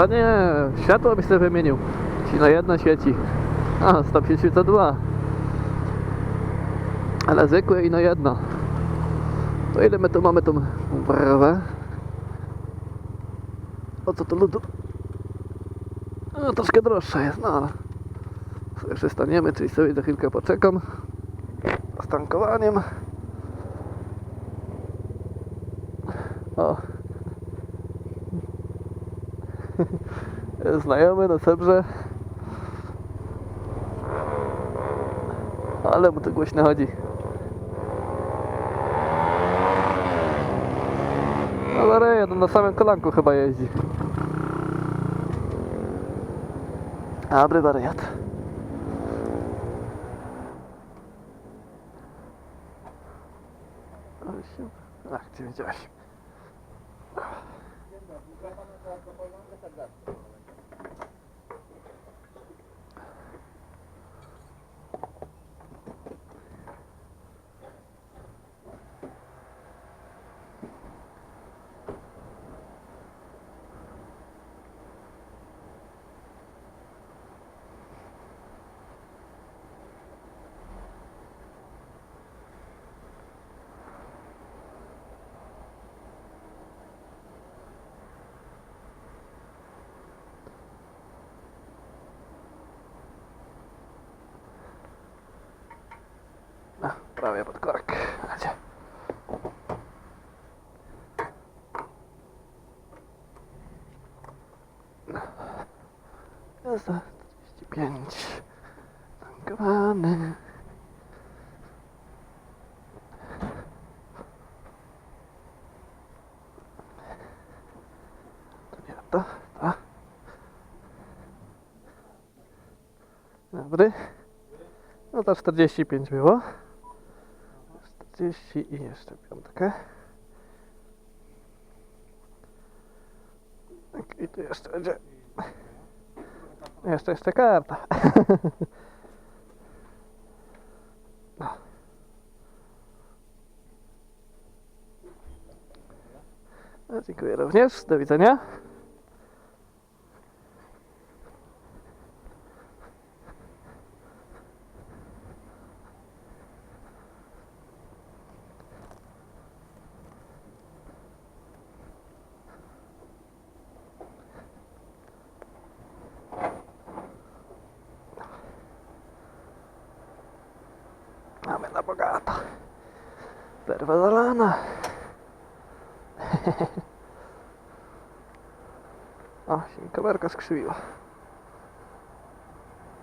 Chyba nie, światło byś sobie wymienił. Ci na jedno świeci. A, stop świeci to dwa. Ale zwykłe i na jedno. To ile my tu mamy tą brawę? O co to ludu? No troszkę droższa jest, no ale sobie przystaniemy, czyli sobie za chwilkę poczekam z tankowaniem. O. znajomy na Sebrze. Ale mu to głośno chodzi. No, Ale reja, no na samym kolanku chyba jeździ. Dobry wariat. Ach, 98. prawie pod korek. Chodźcie. No. To 45. Tankowany. To nie to, to. Dobry. No to 45 było. 40 i jeszcze piątkę. Tak, i tu jeszcze będzie. Jeszcze, jeszcze karta. No. No, dziękuję również. Do widzenia. Mamy na bogato. Zerwa zalana. O, się kamerka skrzywiła.